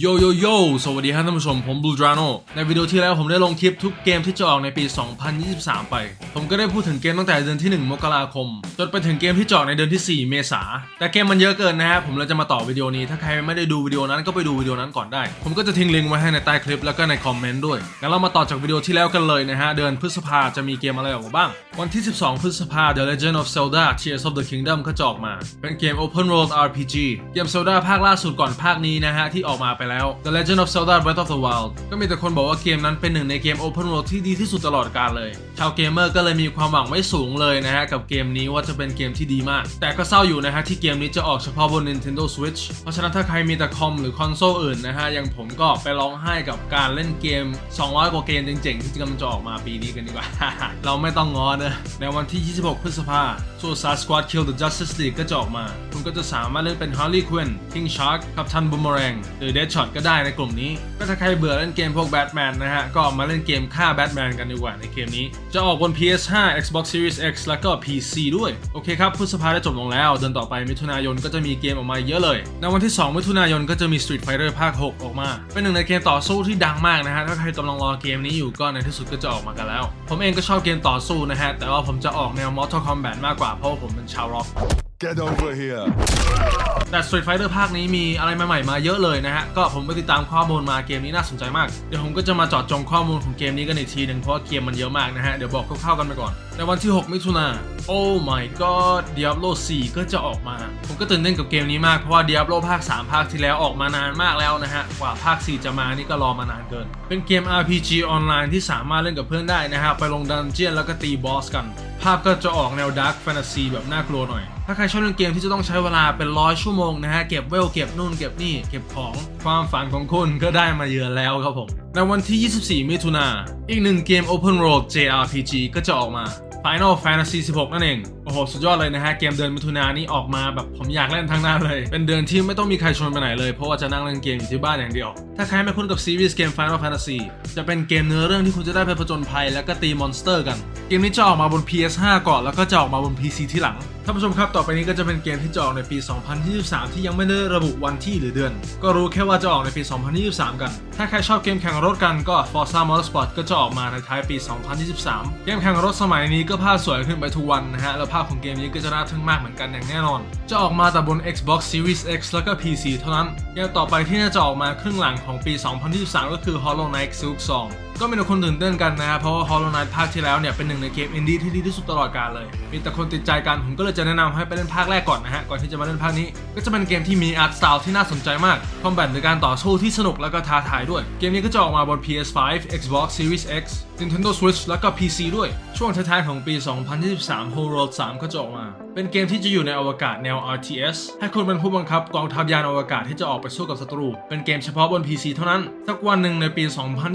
โยโยโยสวัสดีครับท่านผู้ชม ผมบลูดราโนในวิดีโอที่แล้วผมได้ลงคลิปทุกเกมที่จะออกในปี 2023 ไป ผมก็ได้พูดถึงเกมตั้งแต่เดือนที่ 1 มกราคม จนไปถึงเกมที่จะออกในเดือนที่ 4 เมษา แต่เกมมันเยอะเกินนะฮะ ผมเลยจะมาต่อวิดีโอนี้ ถ้าใครไม่ได้ดูวิดีโอนั้นก็ไปดูวิดีโอนั้นก่อนได้ ผมก็จะทิ้งลิงก์ไว้ให้ในใต้คลิปแล้วก็ในคอมเมนต์ด้วย งั้นเรามาต่อจากวิดีโอที่แล้วกันเลยนะฮะ เดือนพฤษภาจะมีเกมอะไรออกมาบ้าง วันที่ 12 พฤษภา The Legend of Zelda Tears of the Kingdom ก็จะออกมา เป็นเกม Open World RPG เกม Zelda ภาคล่าสุดก่อนภาคนี้นะฮะที่ออกมาไปแล้ว The Legend of Zelda Breath of the Wild ก็มีแต่คนบอกว่าเกมนั้นเป็นหนึ่งในเกม Open World ที่ดีที่สุดตลอดกาลเลยาวเกมเมอร์ก็เลยมีความหวังไว้สูงเลยนะฮะกับเกมนี้ว่าจะเป็นเกมที่ดีมาก แต่ก็เศร้าอยู่นะฮะที่เกมนี้จะออกเฉพาะบน Nintendo Switch เพราะฉะนั้นถ้าใครมีแต่คอมหรือคอนโซลอื่นนะฮะอย่างผมก็ไปร้องไห้กับการเล่นเกม 200 กว่าเกมเจ๋งๆ ที่กำลังจะออกมาปีนี้กันดีกว่า เราไม่ต้องงอนะในวันที่ 26 พฤษภา Suicide Squad Kill the Justice League ก็จะออกมา คุณก็จะสามารถเล่นเป็น Harley Quinn King Shark กับทัน Boomerang หรือ Deadshot ก็ได้ในกลุ่มนี้ก็ถ้าใครเบื่อเล่นเกมพวก Batman นะฮะก็มาเล่นเกมฆ่า Batman กันดีกว่าในเกมนี้จะออกบน PS5 Xbox Series X แล้วก็ PC ด้วย โอเคครับพฤษภาได้จบลงแล้ว เดือนต่อไปมิถุนายนก็จะมีเกมออกมาเยอะเลย ในวันที่ 2 มิถุนายนก็จะมี Street Fighter ภาค 6 ออกมา เป็นหนึ่งในเกมต่อสู้ที่ดังมากนะฮะ ถ้าใครกำลังรอเกมนี้อยู่ก็ในที่สุดก็จะออกมากันแล้ว ผมเองก็ชอบเกมต่อสู้นะฮะ แต่ว่าผมจะออกแนว Mortal Kombat มากกว่าเพราะว่าผมเป็นชาวร็อก Get over here. แต่ Street Fighter ภาคนี้มีอะไรใหม่ๆมาเยอะเลยนะฮะ ก็ผมไปติดตามข้อมูลมาเกมนี้น่าสนใจมาก เดี๋ยวผมก็จะมาจอดจงข้อมูลของเกมนี้กันอีกทีหนึ่งเพราะเกมมันเยอะมากนะฮะ เดี๋ยวบอกคร่าวๆกันไปก่อน ในวันที่ 6 มิถุนา Oh my god Diablo 4 ก็จะออกมา ผมก็ตื่นเต้นกับเกมนี้มาก เพราะว่า Diablo ภาค 3 ภาคที่แล้วออกมานานมากแล้วนะฮะ กว่าภาค 4 จะมานี่ก็รอมานานเกิน เป็นเกม RPG ออนไลน์ที่สามารถเล่นกับเพื่อนได้นะฮะ ไปลงดันเจียนแล้วก็ตีบอสกัน ภาพก็จะออกแนวดาร์คแฟนตาซีแบบน่ากลัวหน่อย ถ้าใครชอบเล่นเกมที่จะต้องใช้เวลาเป็นร้อยชั่วโมงนะฮะ เก็บเวล เก็บนู่นเก็บนี่ เก็บของความฝันของคุณก็ได้มาเยือนแล้วครับผม ในวันที่ 24 มิถุนาอีกหนึ่งเกม Open World JRPG ก็จะออกมา Final Fantasy 16 นั่นเอง โอ้โห สุดยอดเลยนะฮะ เกมเดือนมิถุนายนนี่ออกมาแบบผมอยากเล่นทั้งนั้นเลย เป็นเดือนที่ไม่ต้องมีใครชวนไปไหนเลย เพราะว่าจะนั่งเล่นเกมอยู่ที่บ้านอย่างเดียว ถ้าใครไม่คุ้นกับซีรีส์เกม Final Fantasy จะเป็นเกมเนื้อเรื่องที่คุณจะได้ไปผจญภัย แล้วก็ตีมอนสเตอร์กัน เกมนี้จะออกมาบน PS5 ก่อนแล้วก็จะออกมาบน PC ที่หลัง ท่านผู้ชมครับ ต่อไปนี้ก็จะเป็นเกมที่จะออกในปี 2023 ที่ยังไม่ได้ระบุวันที่หรือเดือน ก็รู้แค่ว่าจะออกในปี 2023 กัน ถ้าใครชอบเกมแข่งรถกันก็ Forza Motorsport ก็จะออกมาในท้ายปี 2023 เกมแข่งรถสมัยนี้ก็ภาพสวยขึ้นไปทุกวันนะฮะ แล้วภาพของเกมนี้ก็จะน่าทึ่งมากเหมือนกันอย่างแน่นอน จะออกมาแต่บน Xbox Series X แล้วก็ PC เท่านั้นเกมต่อไปที่น่าจะออกมาครึ่งหลังของปี 2023 ก็คือ Hollow Knight Silk Song ก็มีแต่คนตื่นเต้นกันนะฮะเพราะว่า Hollow Knight ภาคที่แล้วเนี่ยเป็นหนึ่งในเกมอินดี้ที่ดีที่สุดตลอดกาลเลย มีแต่คนติดใจกัน ผมก็เลยจะแนะนำให้ไปเล่นภาคแรกก่อนนะฮะ ก่อนที่จะมาเล่นภาคนี้ ก็จะเป็นเกมที่มีอาร์ตสไตล์ที่น่าสนใจมากคอมแบทหรือการต่อสู้ที่สนุกแล้วก็ท้าทายด้วย เกมนี้ก็จะออกมาบน PS5 Xbox Series X Nintendo Switch แล้วก็ PC ด้วย ช่วงท้ายๆของปี 2023 Whole World 3 ก็จะออกมา เป็นเกมที่จะอยู่ในอวกาศแนว RTS ให้คุณเป็นผู้บังคับกองทัพยานอวกาศที่จะออกไปสู้กับศัตรู เป็นเกมเฉพาะบน PC เท่านั้น สักวันหนึ่งในปี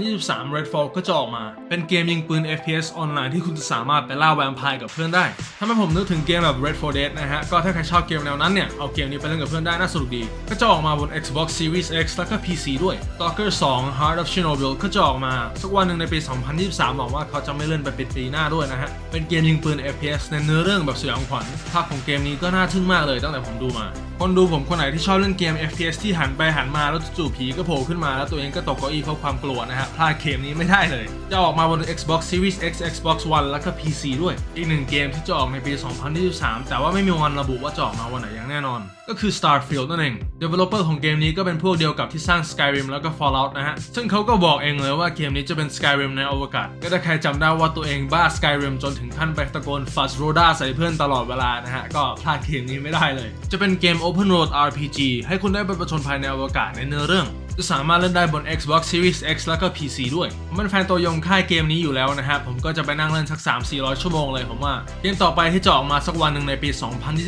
2023 Redfall ก็จะออกมา เป็นเกมยิงปืน FPS ออนไลน์ที่คุณจะสามารถไปล่าแวมไพร์กับเพื่อนได้ทำให้ผมนึกถึงเกมแบบ Red 4 Dead นะฮะ ก็ถ้าใครชอบเกมแนวนั้นเนี่ย เอาเกมนี้ไปเล่นกับเพื่อนได้น่าสนุกดี ก็จะออกมาบน Xbox Series X แล้วก็ PC ด้วย Stalker 2 Heart of Chernobyl ก็จะออกมา สักวันหนึ่งในปี 2023หวังว่าเขาจะไม่เลื่อนไปปิดปีหน้าด้วยนะฮะ เป็นเกมยิงปืน FPS ในเนื้อเรื่องแบบสยองขวัญภาพของเกมนี้ก็น่าทึ่งมากเลยตั้งแต่ผมดูมา คนดูผมคนไหนที่ชอบเล่นเกม FPS ที่หันไปหันมาแล้วจู่ๆผีก็โผล่ขึ้นมา แล้วตัวเองก็ตกเก้าอี้เพราะความกลัวนะฮะพลาดเกมนี้ไม่ได้เลย จะออกมาบน Xbox Series X Xbox One แล้วก็ PC ด้วย อีกหนึ่งเกมที่จะออกในปี 2023 แต่ว่าไม่มีวันระบุว่าจะออกมาวันไหนอย่างแน่นอน ก็คือ Starfield นั่นเอง Developer ของเกมนี้ก็เป็นพวกเดียวกับที่สร้าง Skyrim แล้วก็ Fallout นะฮะ ซึ่งเขาก็บอกเองเลยว่าเกมนี้จะเป็น Skyrim ในอวกาศ ก็ถ้าใครจำได้ว่าตัวเองบ้า Skyrim จนถึงขั้นไปตะโกน Fuzz Roda ใส่เพื่อนตลอดเวลานะฮะ ก็พลาดเกมนี้ไม่ได้เลย จะเป็นเกม Open World RPG ให้คุณได้ไปประชนภัยในอวกาศในเนื้อเรื่องจะสามารถเล่นได้บน Xbox Series X แล้วก็ PC ด้วย ผมเป็นแฟนตัวยงค่ายเกมนี้อยู่แล้วนะฮะผมก็จะไปนั่งเล่นสัก 3-400 ชั่วโมงเลยผมว่า เกมต่อไปที่จะออกมาสักวันหนึ่งในปี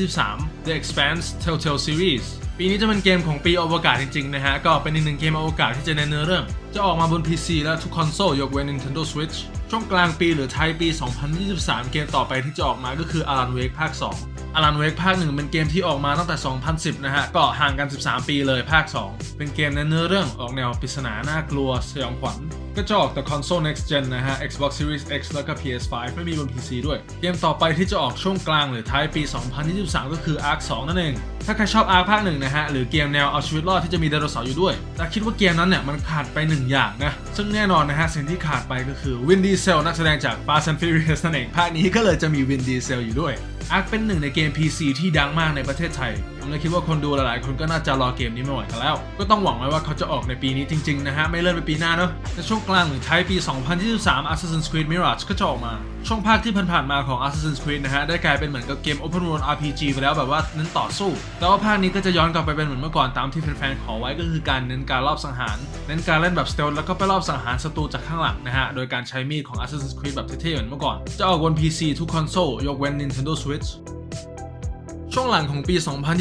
2023 The Expanse Telltale Series ปีนี้จะเป็นเกมของปีอวกาศจริงๆนะฮะ ก็เป็นอีกหนึ่งเกมอวกาศที่จะในเนื้อเรื่อง จะออกมาบน PC และทุกคอนโซลยกเว้น Nintendo Switch ช่วงกลางปีหรือท้ายปี 2023 เกมต่อไปที่จะออกมาก็คือ Alan Wake ภาค 2 Alan Wake ภาค1เป็นเกมที่ออกมาตั้งแต่ 2010 นะฮะ ก็ห่างกัน 13 ปีเลยภาค 2 เป็นเกมในเนื้อเรื่องออกแนวปริศนาน่ากลัวสยองขวัญ ก็จะออกแต่ console next gen นะฮะ Xbox Series X แล้วก็ PS5 ไม่มีบน PC ด้วย เกมต่อไปที่จะออกช่วงกลางหรือท้ายปี 2023 ก็คือ Ark 2 นั่นเอง ถ้าใครชอบ Ark ภาคหนึ่งนะฮะ หรือเกมแนวเอาชีวิตรอดที่จะมีไดโนเสาร์อยู่ด้วย แต่คิดว่าเกมนั้นเนี่ยมันขาดไปหนึ่งอย่างนะ ซึ่งแน่นอนนะฮะสิ่งที่ขาดไปก็คือ Vin Diesel นักแสดงจาก Fast and Furious นั่นเองภาคนี้ก็เลยจะมี Vin Diesel อยู่ด้วย Ark เป็นหนึ่งในเกม PC ที่ดังมากในประเทศไทย ผมเลยคิดว่าคนดูหลายๆ คนก็น่าจะรอเกมนี้ไม่ไหวกันแล้ว ก็ต้องหวังไว้ว่าเขาจะออกในปีนี้จริง ๆ นะฮะ ไม่เลื่อนไปปีหน้าเนอะในช่วงกลางหรือท้ายปี 2023 Assassin's Creed Mirage ก็จะออกมา ช่วงภาคที่ผ่านๆมาของ Assassin's Creed นะฮะ ได้กลายเป็นเหมือนกับเกม Open World RPG ไปแล้วแบบว่าเน้นต่อสู้ แต่ว่าภาคนี้ก็จะย้อนกลับไปเป็นเหมือนเมื่อก่อนตามที่แฟนๆขอไว้ก็คือการเน้นการรอบสังหาร เน้นการเล่นแบบสเตลแล้วก็ไปรอบสังหารศัตรูจากข้างหลังนะฮะ โดยการใช้มีดของ Assassin's Creed แบบเท่ๆเหมือนเมื่อก่อน จะออกบน PC ทุกคอนโซลยกเว้น Nintendo Switch ช่วงหลังของปี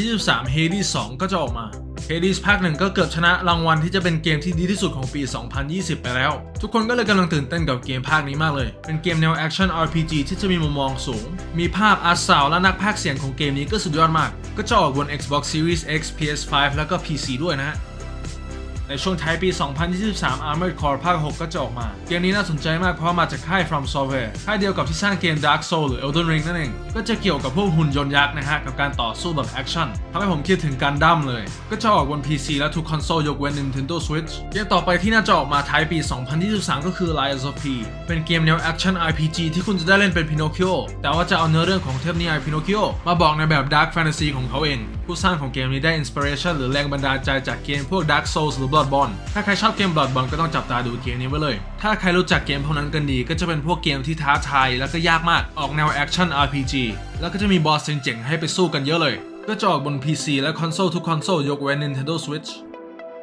2023 Hades 2 ก็จะออกมา Hades ภาคหนึ่งก็เกือบชนะรางวัลที่จะเป็นเกมที่ดีที่สุดของปี 2020 ไปแล้ว ทุกคนก็เลยกำลังตื่นเต้นกับเกมภาคนี้มากเลย เป็นเกมแนวแอคชั่น RPG ที่จะมีมุมมองสูง มีภาพอาร์ตสาวและนักพากย์เสียงของเกมนี้ก็สุดยอดมาก ก็จะออกบน Xbox Series X PS5 แล้วก็ PC ด้วยนะฮะ ในช่วงท้ายปี 2023 Armored Core ภาค 6 ก็จะออกมา เกมนี้น่าสนใจมากเพราะมาจากค่าย From Software ค่ายเดียวกับที่สร้างเกม Dark Soul หรือ Elden Ring นั่นเอง ก็จะเกี่ยวกับพวกหุ่นยนต์ยักษ์นะฮะ กับการต่อสู้แบบแอคชั่นทำให้ผมคิดถึงการดั้มเลย ก็จะออกบน PC และทุกคอนโซลยกเว้น Nintendo Switch เกมต่อไปที่น่าจะออกมาท้ายปี 2023 ก็คือ Lies of P เป็นเกมแนวแอคชั่น RPG ที่คุณจะได้เล่นเป็น Pinocchio แต่ว่าจะเอาเนื้อเรื่องของเทพนิยาย Pinocchio มาบอกในแบบ Dark Fantasy ของเขาเอง ผู้สร้างของเกมนี้ได้ inspiration หรือแรงบันดาลใจจากเกมพวก Dark Souls หรือ Bloodborne ถ้าใครชอบเกม Bloodborne ก็ต้องจับตาดูเกมนี้ไว้เลย ถ้าใครรู้จักเกมพวกนั้นกันดี ก็จะเป็นพวกเกมที่ท้าทายแล้วก็ยากมาก ออกแนวแอคชั่น RPG แล้วก็จะมีบอสเจ๋งๆให้ไปสู้กันเยอะเลย ก็จะออกบน PC และคอนโซลทุกคอนโซลยกเว้น Nintendo Switch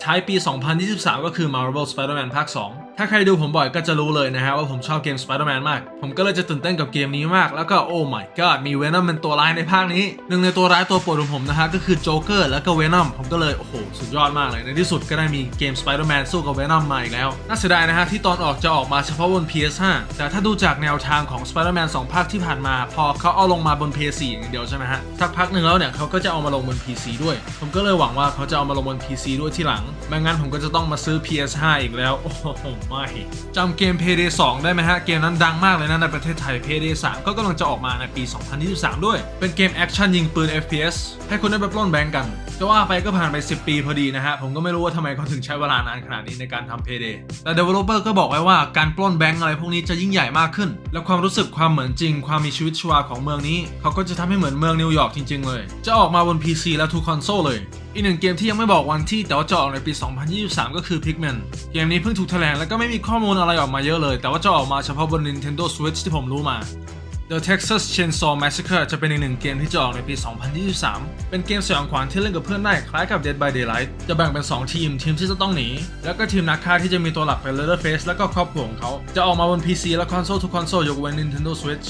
ท้ายปี 2023 ก็คือ Marvel Spider-Man ภาค 2 ถ้าใครดูผมบ่อยก็จะรู้เลยนะฮะว่าผมชอบเกม Spider-Man มาก ผมก็เลยจะตื่นเต้นกับเกมนี้มาก แล้วก็ oh my god มี Venom เป็นตัวร้ายในภาคนี้ หนึ่งในตัวร้ายตัวโปรดของผมนะฮะก็คือ Joker แล้วก็ Venom ผมก็เลย โอ้โห สุดยอดมากเลย ในที่สุดก็ได้มีเกม Spider-Man สู้กับ Venom มาอีกแล้ว น่าเสียดายนะฮะที่ตอนออกจะออกมาเฉพาะบน PS5 แต่ถ้าดูจากแนวทางของ Spider-Man 2 ภาคที่ผ่านมา พอเขาเอาลงมาบน PS4 อย่างเดียวใช่ไหมฮะสักพักหนึ่งแล้วเนี่ยเขาก็จะเอามาลงบน PC ด้วย ผมก็เลยหวังว่าเขาจะเอามาลงบน PC ด้วยที่หลังไม่งั้นผมก็จะต้องมาซื้อ PS5 อีกแล้วโอ้โหไม่จำเกม Payday 2 ได้ไหมฮะ เกมนั้นดังมากเลยนะในประเทศไทย Payday 3 ก็กำลังจะออกมาในปี 2023 ด้วย เป็นเกมแอคชั่นยิงปืน FPS ให้คุณได้ไปปล้นแบงก์กัน จะว่าไปก็ผ่านไป 10 ปีพอดีนะฮะ ผมก็ไม่รู้ว่าทำไมเขาถึงใช้เวลานานขนาดนี้ในการทำ Payday แต่ Developer ก็บอกไว้ว่าการปล้นแบงก์อะไรพวกนี้จะยิ่งใหญ่มากขึ้น และความรู้สึกความเหมือนจริง ความมีชีวิตชีวาของเมืองนี้ เขาก็จะทำให้เหมือนเมืองนิวยอร์กจริง ๆ เลย จะออกมาบน PC และทุกคอนโซลเลยอีกหนึ่งเกมที่ยังไม่บอกวันที่แต่ว่าจะออกในปี 2023 ก็คือ Pikmin เกมนี้เพิ่งถูกแถลงแล้วก็ไม่มีข้อมูลอะไรออกมาเยอะเลย แต่ว่าจะออกมาเฉพาะบน Nintendo Switch ที่ผมรู้มา The Texas Chainsaw Massacre จะเป็นอีกหนึ่งเกมที่จะออกในปี 2023 เป็นเกมสยองขวัญที่เล่นกับเพื่อนได้คล้ายกับ Dead by Daylight จะแบ่งเป็น 2 ทีม ทีมที่จะต้องหนี แล้วก็ทีมนักฆ่าที่จะมีตัวหลักเป็น Leatherface แล้วก็ครอบครัวของเขา จะออกมาบน PC และคอนโซลทุกคอนโซลยกเว้น Nintendo Switch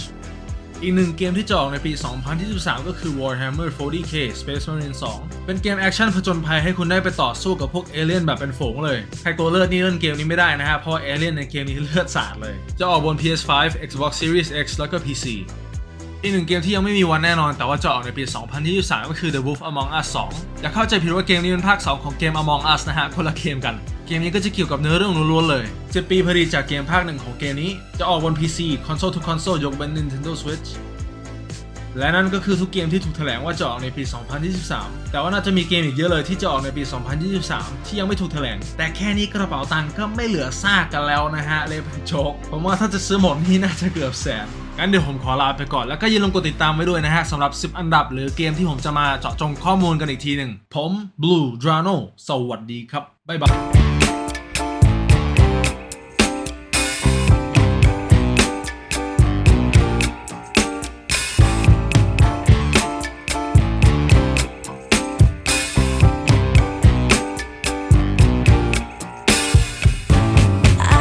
อีกหนึ่งเกมที่จะออกในปี 2023 ก็คือ Warhammer 40k Space Marine 2 เป็นเกมแอคชั่นผจญภัยให้คุณได้ไปต่อสู้กับพวกเอเลี่ยนแบบเป็นฝูงเลย ใครตัวเลือดนี่เล่นเกมนี้ไม่ได้นะฮะ เพราะเอเลี่ยนในเกมนี้เลือดสาดเลย จะออกบน PS5 Xbox Series X แล้วก็ PC อีกหนึ่งเกมที่ยังไม่มีวันแน่นอน แต่ว่าจะออกในปี 2023 ก็คือ The Wolf Among Us 2 อย่าเข้าใจผิดว่าเกมนี้เป็นภาค 2 ของเกม Among Us นะฮะ คนละเกมกัน เกมนี้ก็จะเกี่ยวกับเนื้อเรื่องล้วนๆเลย 10 ปีพอดีจากเกมภาคหนึ่งของเกมนี้ จะออกบน PC คอนโซลทุกคอนโซลยกเว้น Nintendo Switch และนั่นก็คือทุกเกมที่ถูกแถลงว่าจะออกในปี 2023 แต่ว่าน่าจะมีเกมอีกเยอะเลยที่จะออกในปี 2023 ที่ยังไม่ถูกแถลง แต่แค่นี้กระเป๋าตังค์ก็ไม่เหลือซากกันแล้วนะฮะ เลยเป็นโจกผมว่าถ้าจะซื้อหมดนี่น่าจะเกือบแสนงั้นเดี๋ยวผมขอลาไปก่อนแล้วก็อย่าลืมกดติดตามไว้ด้วยนะฮะสำหรับ 10 อันดับ หรือเกมที่ผมจะมาเจาะจงข้อมูลกันอีกทีหนึ่งผม Blue Drano สวัสดีครับบ๊ายบาย